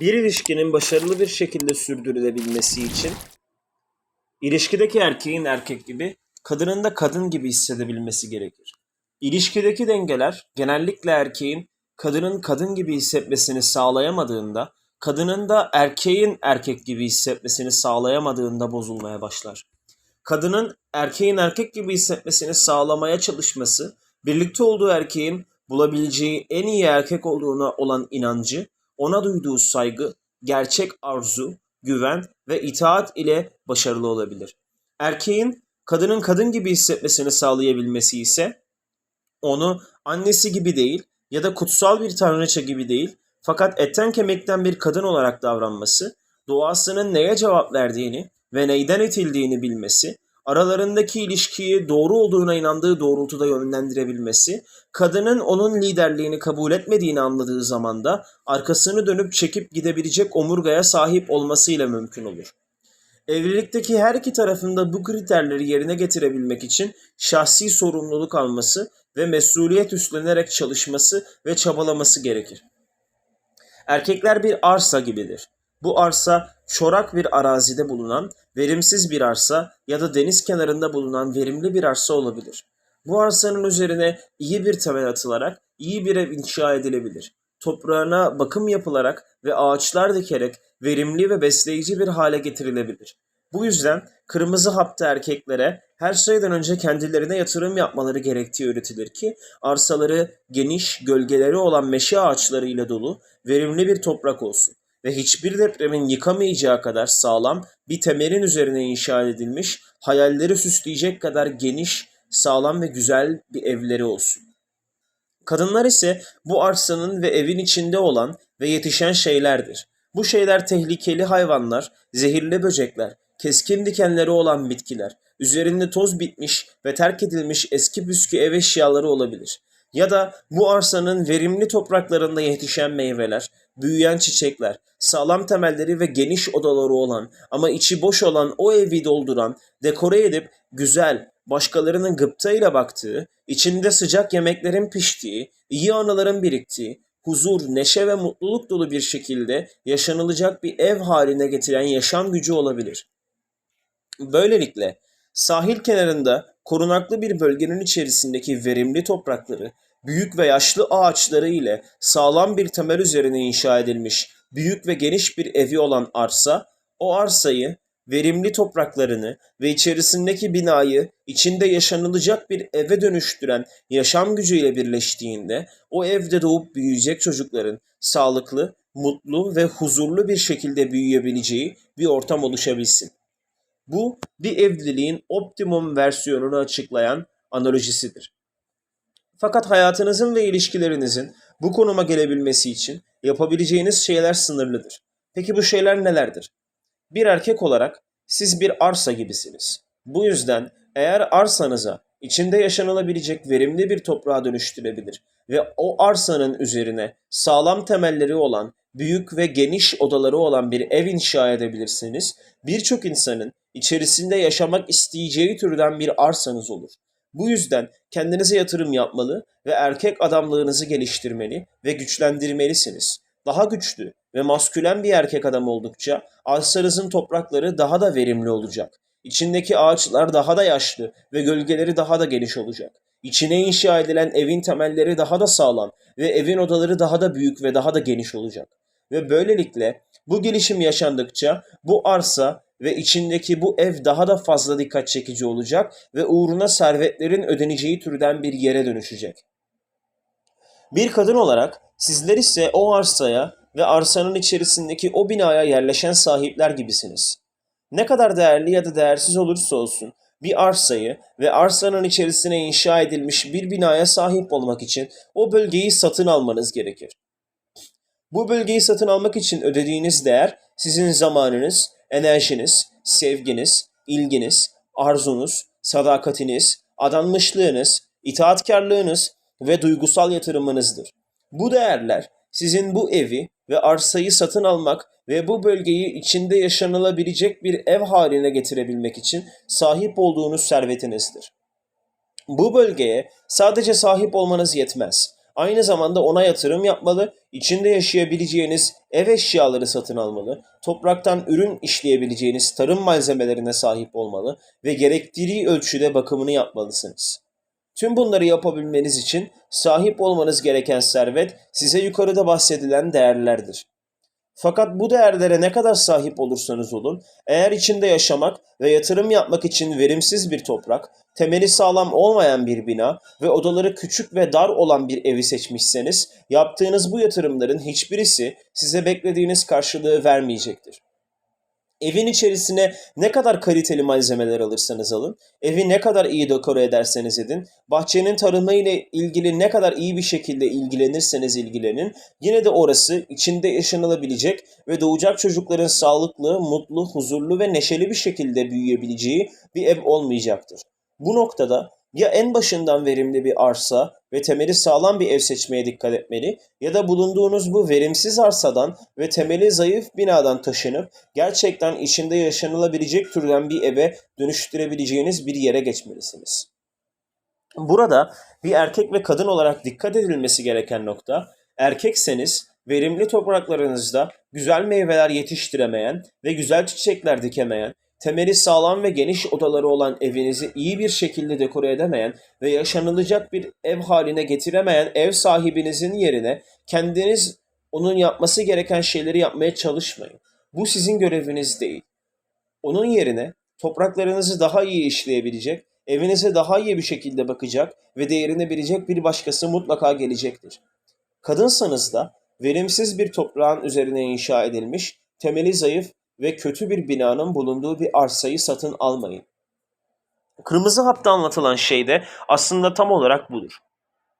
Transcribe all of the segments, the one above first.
Bir ilişkinin başarılı bir şekilde sürdürülebilmesi için ilişkideki erkeğin erkek gibi, kadının da kadın gibi hissedebilmesi gerekir. İlişkideki dengeler genellikle erkeğin kadının kadın gibi hissetmesini sağlayamadığında, kadının da erkeğin erkek gibi hissetmesini sağlayamadığında bozulmaya başlar. Kadının erkeğin erkek gibi hissetmesini sağlamaya çalışması, birlikte olduğu erkeğin bulabileceği en iyi erkek olduğuna olan inancı, ona duyduğu saygı, gerçek arzu, güven ve itaat ile başarılı olabilir. Erkeğin kadının kadın gibi hissetmesini sağlayabilmesi ise onu annesi gibi değil ya da kutsal bir tanrıça gibi değil fakat etten kemikten bir kadın olarak davranması, doğasının neye cevap verdiğini ve neyden itildiğini bilmesi, aralarındaki ilişkiyi doğru olduğuna inandığı doğrultuda yönlendirebilmesi, kadının onun liderliğini kabul etmediğini anladığı zaman da arkasını dönüp çekip gidebilecek omurgaya sahip olmasıyla mümkün olur. Evlilikteki her iki tarafında bu kriterleri yerine getirebilmek için şahsi sorumluluk alması ve mesuliyet üstlenerek çalışması ve çabalaması gerekir. Erkekler bir arsa gibidir. Bu arsa çorak bir arazide bulunan verimsiz bir arsa ya da deniz kenarında bulunan verimli bir arsa olabilir. Bu arsanın üzerine iyi bir temel atılarak iyi bir ev inşa edilebilir. Toprağına bakım yapılarak ve ağaçlar dikerek verimli ve besleyici bir hale getirilebilir. Bu yüzden kırmızı hapta erkeklere her şeyden önce kendilerine yatırım yapmaları gerektiği öğretilir ki arsaları geniş, gölgeleri olan meşe ağaçları ile dolu, verimli bir toprak olsun ve hiçbir depremin yıkamayacağı kadar sağlam bir temelin üzerine inşa edilmiş, hayalleri süsleyecek kadar geniş, sağlam ve güzel bir evleri olsun. Kadınlar ise bu arsanın ve evin içinde olan ve yetişen şeylerdir. Bu şeyler tehlikeli hayvanlar, zehirli böcekler, keskin dikenleri olan bitkiler, üzerinde toz bitmiş ve terk edilmiş eski püskü ev eşyaları olabilir. Ya da bu arsanın verimli topraklarında yetişen meyveler, büyüyen çiçekler, sağlam temelleri ve geniş odaları olan ama içi boş olan o evi dolduran, dekore edip güzel, başkalarının gıptayla baktığı, içinde sıcak yemeklerin piştiği, iyi anıların biriktiği, huzur, neşe ve mutluluk dolu bir şekilde yaşanılacak bir ev haline getiren yaşam gücü olabilir. Böylelikle sahil kenarında korunaklı bir bölgenin içerisindeki verimli toprakları, büyük ve yaşlı ağaçları ile sağlam bir temel üzerine inşa edilmiş büyük ve geniş bir evi olan arsa, o arsayı, verimli topraklarını ve içerisindeki binayı içinde yaşanılacak bir eve dönüştüren yaşam gücüyle birleştiğinde o evde doğup büyüyecek çocukların sağlıklı, mutlu ve huzurlu bir şekilde büyüyebileceği bir ortam oluşabilsin. Bu bir evliliğin optimum versiyonunu açıklayan analojisidir. Fakat hayatınızın ve ilişkilerinizin bu konuma gelebilmesi için yapabileceğiniz şeyler sınırlıdır. Peki bu şeyler nelerdir? Bir erkek olarak siz bir arsa gibisiniz. Bu yüzden eğer arsanıza içinde yaşanılabilecek verimli bir toprağa dönüştürebilir ve o arsanın üzerine sağlam temelleri olan, büyük ve geniş odaları olan bir ev inşa edebilirsiniz, birçok insanın içerisinde yaşamak isteyeceği türden bir arsanız olur. Bu yüzden kendinize yatırım yapmalı ve erkek adamlığınızı geliştirmeli ve güçlendirmelisiniz. Daha güçlü ve maskülen bir erkek adam oldukça arsanızın toprakları daha da verimli olacak. İçindeki ağaçlar daha da yaşlı ve gölgeleri daha da geniş olacak. İçine inşa edilen evin temelleri daha da sağlam ve evin odaları daha da büyük ve daha da geniş olacak. Ve böylelikle bu gelişim yaşandıkça bu arsa ve içindeki bu ev daha da fazla dikkat çekici olacak ve uğruna servetlerin ödeneceği türden bir yere dönüşecek. Bir kadın olarak sizler ise o arsaya ve arsanın içerisindeki o binaya yerleşen sahipler gibisiniz. Ne kadar değerli ya da değersiz olursa olsun bir arsayı ve arsanın içerisine inşa edilmiş bir binaya sahip olmak için o bölgeyi satın almanız gerekir. Bu bölgeyi satın almak için ödediğiniz değer sizin zamanınız, enerjiniz, sevginiz, ilginiz, arzunuz, sadakatiniz, adanmışlığınız, itaatkarlığınız ve duygusal yatırımınızdır. Bu değerler sizin bu evi ve arsayı satın almak ve bu bölgeyi içinde yaşanılabilecek bir ev haline getirebilmek için sahip olduğunuz servetinizdir. Bu bölgeye sadece sahip olmanız yetmez. Aynı zamanda ona yatırım yapmalı, içinde yaşayabileceğiniz ev eşyaları satın almalı, topraktan ürün işleyebileceğiniz tarım malzemelerine sahip olmalı ve gerektiği ölçüde bakımını yapmalısınız. Tüm bunları yapabilmeniz için sahip olmanız gereken servet size yukarıda bahsedilen değerlerdir. Fakat bu değerlere ne kadar sahip olursanız olun, eğer içinde yaşamak ve yatırım yapmak için verimsiz bir toprak, temeli sağlam olmayan bir bina ve odaları küçük ve dar olan bir evi seçmişseniz, yaptığınız bu yatırımların hiçbirisi size beklediğiniz karşılığı vermeyecektir. Evin içerisine ne kadar kaliteli malzemeler alırsanız alın, evi ne kadar iyi dekore ederseniz edin, bahçenin tarımı ile ilgili ne kadar iyi bir şekilde ilgilenirseniz ilgilenin, yine de orası içinde yaşanılabilecek ve doğacak çocukların sağlıklı, mutlu, huzurlu ve neşeli bir şekilde büyüyebileceği bir ev olmayacaktır. Bu noktada ya en başından verimli bir arsa ve temeli sağlam bir ev seçmeye dikkat etmeli ya da bulunduğunuz bu verimsiz arsadan ve temeli zayıf binadan taşınıp gerçekten içinde yaşanılabilecek türden bir eve dönüştürebileceğiniz bir yere geçmelisiniz. Burada bir erkek ve kadın olarak dikkat edilmesi gereken nokta, erkekseniz verimli topraklarınızda güzel meyveler yetiştiremeyen ve güzel çiçekler dikemeyen, temeli sağlam ve geniş odaları olan evinizi iyi bir şekilde dekore edemeyen ve yaşanılacak bir ev haline getiremeyen ev sahibinizin yerine kendiniz onun yapması gereken şeyleri yapmaya çalışmayın. Bu sizin göreviniz değil. Onun yerine topraklarınızı daha iyi işleyebilecek, evinize daha iyi bir şekilde bakacak ve değerini bilecek bir başkası mutlaka gelecektir. Kadınsanız da verimsiz bir toprağın üzerine inşa edilmiş, temeli zayıf ve kötü bir binanın bulunduğu bir arsayı satın almayın. Kırmızı hapta anlatılan şey de aslında tam olarak budur.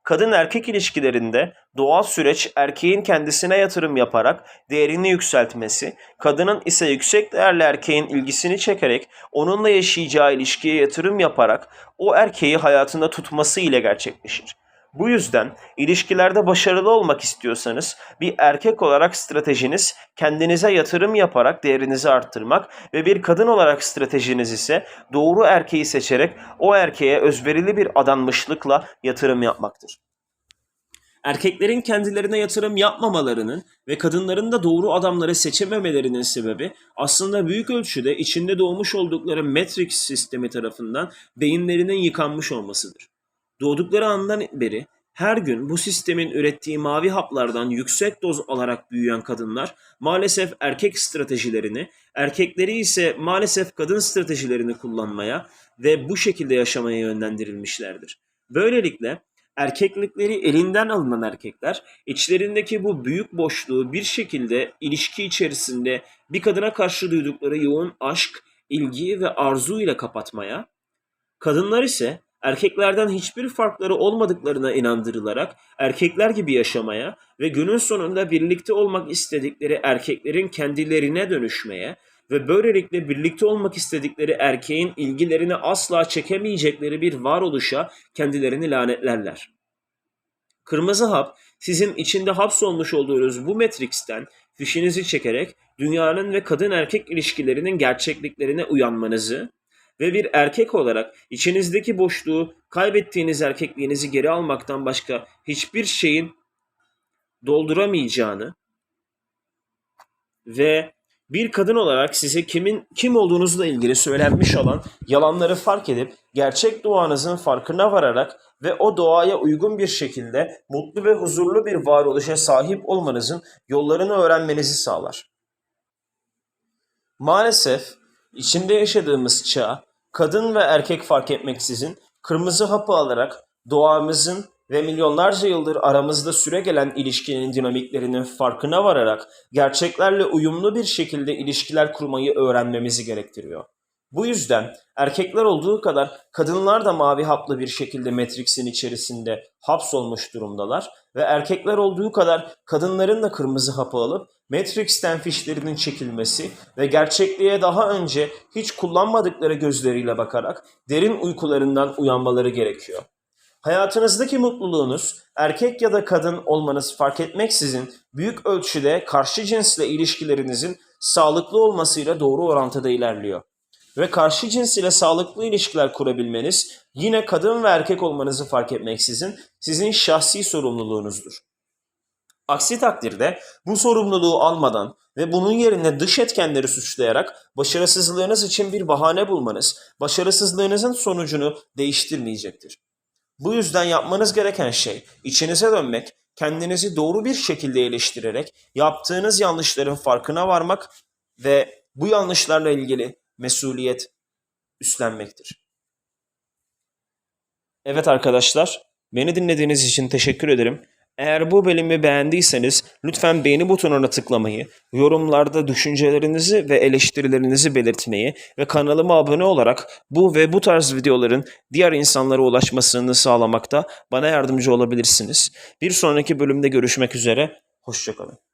Kadın erkek ilişkilerinde doğal süreç erkeğin kendisine yatırım yaparak değerini yükseltmesi, kadının ise yüksek değerli erkeğin ilgisini çekerek onunla yaşayacağı ilişkiye yatırım yaparak o erkeği hayatında tutması ile gerçekleşir. Bu yüzden ilişkilerde başarılı olmak istiyorsanız bir erkek olarak stratejiniz kendinize yatırım yaparak değerinizi arttırmak ve bir kadın olarak stratejiniz ise doğru erkeği seçerek o erkeğe özverili bir adanmışlıkla yatırım yapmaktır. Erkeklerin kendilerine yatırım yapmamalarının ve kadınların da doğru adamları seçememelerinin sebebi aslında büyük ölçüde içinde doğmuş oldukları Matrix sistemi tarafından beyinlerinin yıkanmış olmasıdır. Doğdukları andan beri her gün bu sistemin ürettiği mavi haplardan yüksek doz alarak büyüyen kadınlar maalesef erkek stratejilerini, erkekleri ise maalesef kadın stratejilerini kullanmaya ve bu şekilde yaşamaya yönlendirilmişlerdir. Böylelikle erkeklikleri elinden alınan erkekler içlerindeki bu büyük boşluğu bir şekilde ilişki içerisinde bir kadına karşı duydukları yoğun aşk, ilgi ve arzu ile kapatmaya, kadınlar ise erkeklerden hiçbir farkları olmadıklarına inandırılarak erkekler gibi yaşamaya ve günün sonunda birlikte olmak istedikleri erkeklerin kendilerine dönüşmeye ve böylelikle birlikte olmak istedikleri erkeğin ilgilerini asla çekemeyecekleri bir varoluşa kendilerini lanetlerler. Kırmızı hap sizin içinde hapsolmuş olduğunuz bu Matrix'ten fişinizi çekerek dünyanın ve kadın erkek ilişkilerinin gerçekliklerine uyanmanızı ve bir erkek olarak içinizdeki boşluğu kaybettiğiniz erkekliğinizi geri almaktan başka hiçbir şeyin dolduramayacağını ve bir kadın olarak size kimin kim olduğunuzla ilgili söylenmiş olan yalanları fark edip gerçek doğanızın farkına vararak ve o doğaya uygun bir şekilde mutlu ve huzurlu bir varoluşa sahip olmanızın yollarını öğrenmenizi sağlar. Maalesef içinde yaşadığımız çağ kadın ve erkek fark etmeksizin kırmızı hapı alarak doğamızın ve milyonlarca yıldır aramızda süre gelen ilişkinin dinamiklerinin farkına vararak gerçeklerle uyumlu bir şekilde ilişkiler kurmayı öğrenmemizi gerektiriyor. Bu yüzden erkekler olduğu kadar kadınlar da mavi haplı bir şekilde Matrix'in içerisinde hapsolmuş durumdalar ve erkekler olduğu kadar kadınların da kırmızı hapı alıp Matrix'ten fişlerinin çekilmesi ve gerçekliğe daha önce hiç kullanmadıkları gözleriyle bakarak derin uykularından uyanmaları gerekiyor. Hayatınızdaki mutluluğunuz erkek ya da kadın olmanız fark etmeksizin büyük ölçüde karşı cinsle ilişkilerinizin sağlıklı olmasıyla doğru orantıda ilerliyor. Ve karşı cins ile sağlıklı ilişkiler kurabilmeniz yine kadın ve erkek olmanızı fark etmeksizin sizin şahsi sorumluluğunuzdur. Aksi takdirde bu sorumluluğu almadan ve bunun yerine dış etkenleri suçlayarak başarısızlığınız için bir bahane bulmanız başarısızlığınızın sonucunu değiştirmeyecektir. Bu yüzden yapmanız gereken şey içinize dönmek, kendinizi doğru bir şekilde eleştirerek yaptığınız yanlışların farkına varmak ve bu yanlışlarla ilgili mesuliyet üstlenmektir. Evet arkadaşlar, beni dinlediğiniz için teşekkür ederim. Eğer bu bölümü beğendiyseniz lütfen beğeni butonuna tıklamayı, yorumlarda düşüncelerinizi ve eleştirilerinizi belirtmeyi ve kanalıma abone olarak bu ve bu tarz videoların diğer insanlara ulaşmasını sağlamakta bana yardımcı olabilirsiniz. Bir sonraki bölümde görüşmek üzere, hoşçakalın.